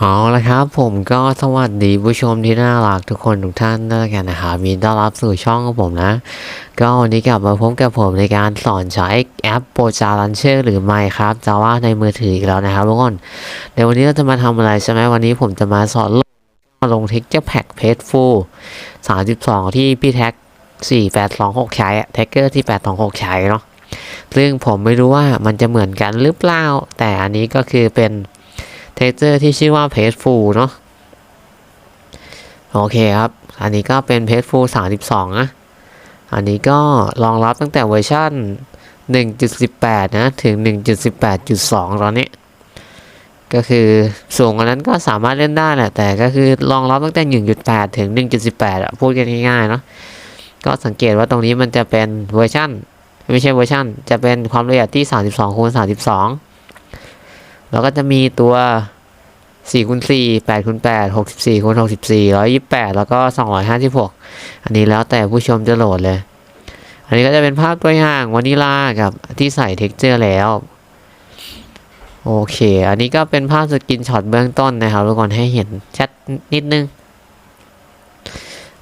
เอาละครับผมก็สวัสดีผู้ชมที่น่ารักทุกคนทุกท่านด้วยกันนะครับมีต้อนรับสู่ช่องของผมนะ ก็วันนี้กลับมาพบกับผมในการสอนใช้แอปโปรจารันเชอร์หรือไม่ครับจาว่าในมือถืออีกแล้วนะครับทุกคนเดี๋ยววันนี้เราจะมาทำอะไรใช่ไหมวันนี้ผมจะมาสอนลงลงเทคเจอร์แพ็กเพจฟูล32ที่พี่แท็ก4826ใช้แท็กเกอร์ที่826ใช้เนาะซึ่งผมไม่รู้ว่ามันจะเหมือนกันหรือเปล่าแต่อันนี้ก็คือเป็น เทคเจอร์ที่ชื่อว่าเพจฟูเนาะโอเคครับ อันนี้ก็เป็นเพจฟู32นะอันนี้ก็รองรับตั้งแต่เวอร์ชัน1.18 นะ ถึง 1.18.2 ตอนนี้ ก็คือสูงกว่านั้นก็สามารถเล่นได้แหละ แต่ก็คือรองรับตั้งแต่ 1.8 ถึง 1.18อะพูดกันง่ายๆเนาะก็สังเกตว่าตรงนี้มันจะเป็นเวอร์ชันไม่ใช่เวอร์ชันจะเป็นความละเอียดที่ 32คูณ32 แล้วก็จะมีตัว4คูณ4 8คูณ8 64คูณ64 128 แล้วก็ 256 อันนี้แล้วแต่ผู้ชมจะโหลดเลย อันนี้ก็จะเป็นภาพตัวอย่างวานิลากับที่ใส่เท็กเจอร์แล้ว โอเค อันนี้ก็เป็นภาพสกินช็อตเบื้องต้นนะครับทุกคนให้เห็นชัดนิดนึง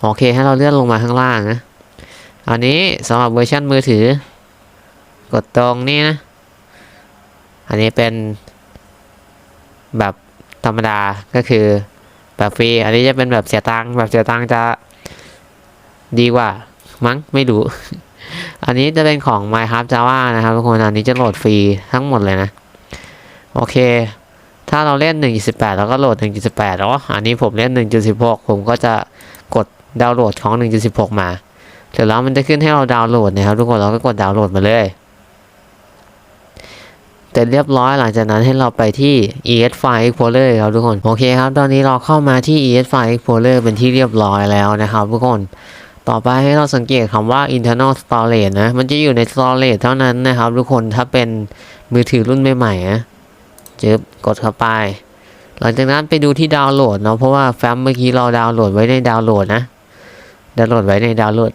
โอเค ให้เราเลื่อนลงมาข้างล่างนะ อันนี้สำหรับเวอร์ชันมือถือ กดตรงนี้นะ อันนี้เป็น แบบธรรมดาก็คือ แบบฟรี อันนี้จะเป็นแบบเสียตังค์แบบเสียตังค์จะดีกว่า มั้งไม่รู้ อันนี้จะเป็นของ Minecraft Java นะครับทุกคนอันนี้จะโหลดฟรีทั้งหมดเลยนะ โอเค ถ้าเราเล่น 1.18 แล้วก็โหลด 1.18อ๋ออันนี้ผมเล่น 1.16 ผมก็จะกดดาวน์โหลดของ 1.16 มา เสร็จแล้วมันจะขึ้นให้เราดาวน์โหลดนะครับทุกคนเราก็กดดาวน์โหลดมาเลย เสร็จเรียบร้อยหลังจากนั้นให้เราไปที่ ES File Explorer ครับทุกคน โอเคครับ ตอนนี้เราเข้ามาที่ ES File Explorer เป็นที่เรียบร้อยแล้วนะครับทุกคนต่อไปให้เราสังเกตคำว่า internal storage นะ มันจะอยู่ใน storage เท่านั้นนะครับ ทุกคน ถ้าเป็นมือถือรุ่นใหม่ๆนะจึบกดเข้าไป หลังจากนั้นไปดูที่ดาวน์โหลดเนาะ เพราะว่าแฟ้มเมื่อกี้เราดาวน์โหลดไว้ในดาวน์โหลดนะ ดาวน์โหลดไว้ในดาวน์โหลด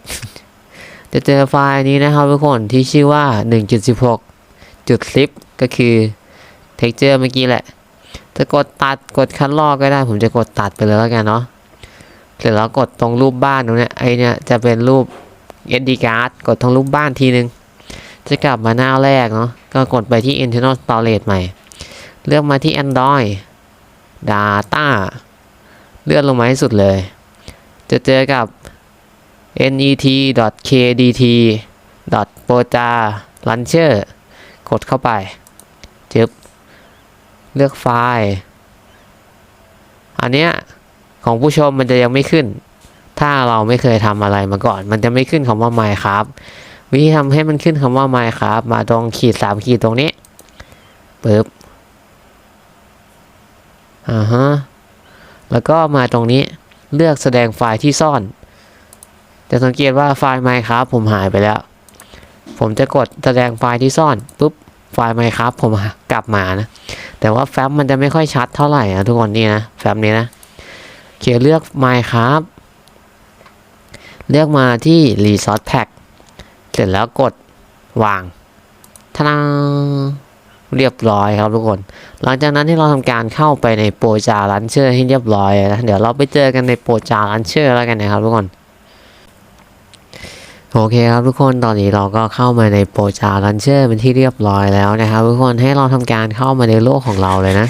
จะเจอไฟล์นี้นะครับทุกคนที่ชื่อว่า 1.16 จุด zip ก็คือ texture เมื่อกี้แหละ จะกดตัดกดคัดลอกก็ได้ ผมจะกดตัดไปเลยแล้วกันเนาะเสร็จแล้วกดตรงรูปบ้านตรงนี้ไอเนี้ยจะเป็นรูป SD card กดตรงรูปบ้านทีนึง จะกลับมาหน้าแรกเนาะก็กดไปที่ internal storage ใหม่ เลือกมาที่ Android Data เลื่อนลงมาให้สุดเลย จะเจอกับ net.kdt.poja launcher กดเข้าไปจึบเลือกไฟล์ อันเนี้ยของผู้ชมมันจะยังไม่ขึ้น ถ้าเราไม่เคยทำอะไรมาก่อน มันจะไม่ขึ้นคำว่า Minecraft วิธีทำให้มันขึ้นคำว่า Minecraft มาตรงขีดสามขีดตรงนี้ปึ๊บอ่าฮะแล้วก็มาตรงนี้เลือกแสดงไฟล์ที่ซ่อน จะสังเกตว่าไฟล์ Minecraft ผมหายไปแล้ว ผมจะกดแสดงไฟล์ที่ซ่อนปุ๊บไฟล์ Minecraft ผมกลับมานะ แต่ว่าแฟ้มมันจะไม่ค่อยชัดเท่าไหร่นะทุกคนนี่นะแฟ้มนี้นะเขียนเลือก Minecraft เลือกมาที่ Resource Pack เสร็จแล้วกดวางทนาเรียบร้อยครับทุกคน หลังจากนั้นที่เราทำการเข้าไปในโปรจารันเชอร์ให้เรียบร้อยนะเดี๋ยวเราไปเจอกันในโปรจารันเชอร์แล้วกันนะครับทุกคน โอเคครับทุกคนตอนนี้เราก็เข้ามาในโปรจารันเชอร์เป็นที่เรียบร้อยแล้วนะครับทุกคนให้เราทำการเข้ามาในโลกของเราเลยนะ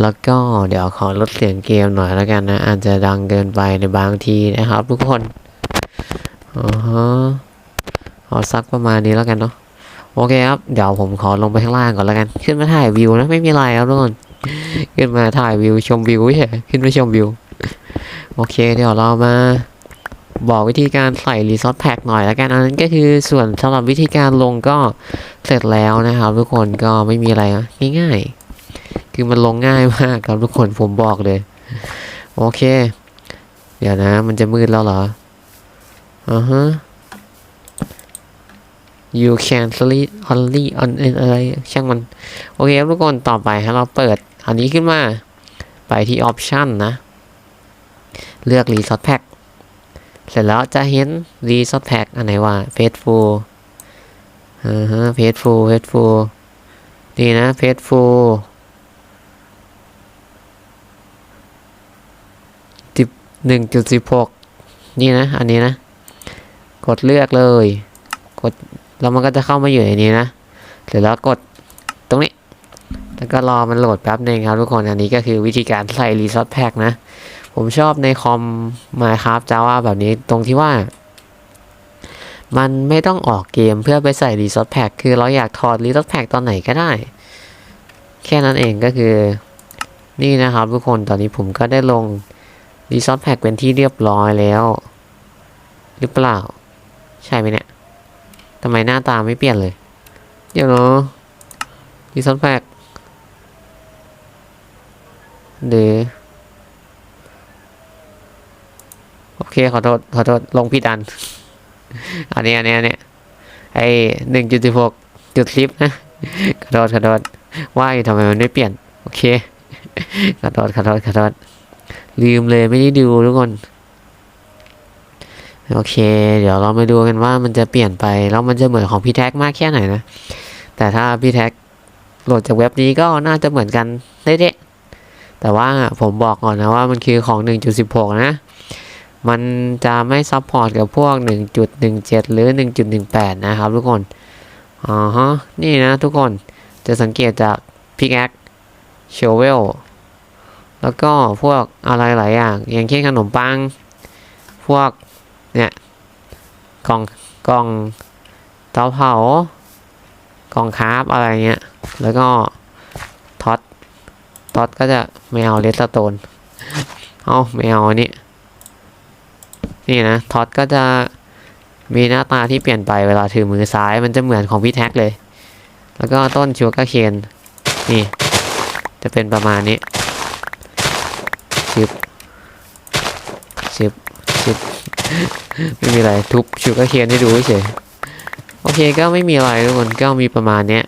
แล้วก็เดี๋ยวขอลดเสียงเกมหน่อยแล้วกันนะ อาจจะดังเกินไปในบางทีนะครับ ทุกคนอ๋อฮะเอาสักประมาณนี้แล้วกันเนาะโอเคครับเดี๋ยวผมขอลงไปข้างล่างก่อนแล้วกัน ขึ้นมาถ่ายวิวนะไม่มีไรครับทุกคนขึ้นมาถ่ายวิวชมวิวเฉยขึ้นมาชมวิว โอเคเดี๋ยวเรามา บอกวิธีการใส่รีซอสแพ็กหน่อยแล้วกันอันนั้นก็คือส่วนสำหรับวิธีการลงก็เสร็จแล้วนะครับ ทุกคนก็ไม่มีอะไรนะง่ายๆคือมันลงง่ายมากครับทุกคนผมบอกเลย โอเค เดี๋ยวนะ มันจะมืดแล้วเหรออ่าฮะ you can sleep only on อะไรช่างมัน โอเคครับทุกคนต่อไปให้เราเปิด อันนี้ขึ้นมา ไปที่ option นะ เลือก resource pack เสร็จแล้วจะเห็น resource pack อันไหนว่า faithful อ่าฮะ faithful faithful นี่นะ faithful หนึ่งจุดสิบหกนี่นะ อันนี้นะ กดเลือกเลย กด แล้วมันก็จะเข้ามาอยู่ในนี้นะ เสร็จแล้วกดตรงนี้ แล้วก็รอมันโหลดแป๊บนึงครับทุกคน อันนี้ก็คือวิธีการใส่รีซอสแพ็กนะ ผมชอบในคอม Minecraft Java แบบนี้ตรงที่ว่า มันไม่ต้องออกเกมเพื่อไปใส่รีซอสแพ็กคือเราอยากถอดรีซอสแพ็กตอนไหนก็ได้ แค่นั้นเองก็คือ นี่นะครับทุกคนตอนนี้ผมก็ได้ลงรีซอสแพ็กเป็นที่เรียบร้อยแล้ว หรือเปล่า ใช่ไหมเนี่ยทำไมหน้าตาไม่เปลี่ยนเลย เดี๋ยวนะรีซอสแพ็กหรือ โอเค ขอโทษ ขอโทษ ลงผิดอัน อันนี้ อันนี้ อันนี้ ไอหนึ่งจุดสิบหกจุดลิฟนะ ขอโทษ ขอโทษ ว่าอยู่ทำไมมันไม่เปลี่ยน โอเค ขอโทษ ขอโทษ ขอโทษ ลืมเลยไม่ได้ดูทุกคน โอเค เดี๋ยวเรามาดูกันว่ามันจะเปลี่ยนไป แล้วมันจะเหมือนของพี่แท็กมากแค่ไหนนะ แต่ถ้าพี่แท็กโหลดจากเว็บนี้ก็น่าจะเหมือนกันเด๊ะๆแต่ว่าผมบอกก่อนนะว่ามันคือของ 1.16 นะ มันจะไม่ซัพพอร์ตกับพวก 1.17 หรือ 1.18 นะครับทุกคนอ๋อฮะนี่นะทุกคนจะสังเกตจากพิกแอคเชเวลแล้วก็พวกอะไรหลายอย่าง อย่างเช่นขนมปัง พวกเนี่ยกล่องกล่องเตาเผากล่องคาราฟอะไรเงี้ย แล้วก็ท็อตท็อตก็จะไม่เอาเลสโตน เอาไม่เอาอันนี้ นี่นะท็อตก็จะมีหน้าตาที่เปลี่ยนไปเวลาถือมือซ้ายมันจะเหมือนของพี่แท็กเลย แล้วก็ต้นชูกาเคนนี่ จะเป็นประมาณนี้ชิบชิบชิบไม่มีอะไรทุบชูกาเคนให้ดูเฉยโอเคก็ไม่มีอะไรทุกคนก็มีประมาณเนี้ย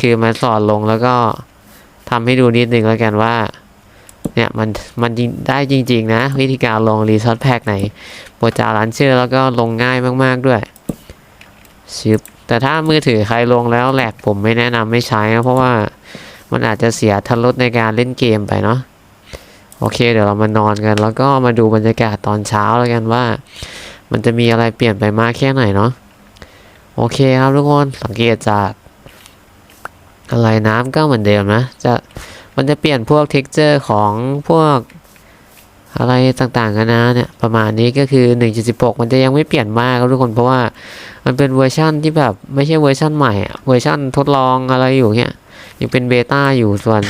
คือมันสอนลงแล้วก็ทำให้ดูนิดนึงแล้วกันว่า เนี่ยมันมันได้จริง ๆ นะ วิธีการลงรีซอสแพ็กไหนโปรจารันเชื่อแล้วก็ลงง่ายมากๆด้วยชิบแต่ถ้ามือถือใครลงแล้วแหลกผมไม่แนะนำไม่ใช้นะเพราะว่ามันอาจจะเสียทันลดในการเล่นเกมไปเนาะโอเค เดี๋ยวเรามานอนกัน แล้วก็มาดูบรรยากาศตอนเช้าแล้วกันว่า มันจะมีอะไรเปลี่ยนไปมากแค่ไหนเนาะโอเคครับทุกคนสังเกตจากอะไรน้ำก็เหมือนเดิมนะจะ มันจะเปลี่ยนพวก t e x t อร์ของพวกอะไรต่างๆกันนะเนี่ยประมาณนี้ก็คือ 1.16 มันจะยังไม่เปลี่ยนมากครับทุกคนเพราะว่ามันเป็นเวอร์ชั่นที่แบบไม่ใช่เวอร์ชั่นใหม่เวอร์ชั่นทดลองอะไรอยู่เนี่ยยังเป็นเบต้าอยู่ส่วน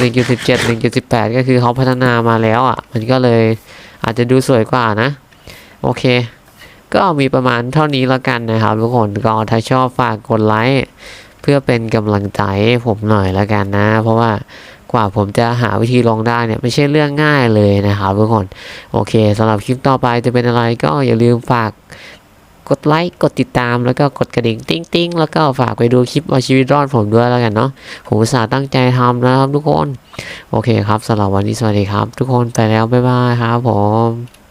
1.17 1.18 ก็คือเขาพัฒนามาแล้วอะ มันก็เลยอาจจะดูสวยกว่านะ โอเค ก็มีประมาณเท่านี้แล้วกันนะครับทุกคนก็ถ้าชอบฝากกดไลค์เพื่อเป็นกำลังใจผมหน่อยแล้วกันนะ เพราะว่า กว่าผมจะหาวิธีลงได้เนี่ยไม่ใช่เรื่องง่ายเลยนะครับทุกคนโอเคสำหรับคลิปต่อไปจะเป็นอะไรก็อย่าลืมฝากกดไลค์กดติดตามแล้วก็กดกระดิ่งติ้งติ้งแล้วก็ฝากไปดูคลิปเอาชีวิตรอดผมด้วยแล้วกันเนาะผมสาตั้งใจทำนะครับทุกคน โอเคครับสำหรับวันนี้สวัสดีครับ ทุกคนไปแล้วบ๊ายบายครับผม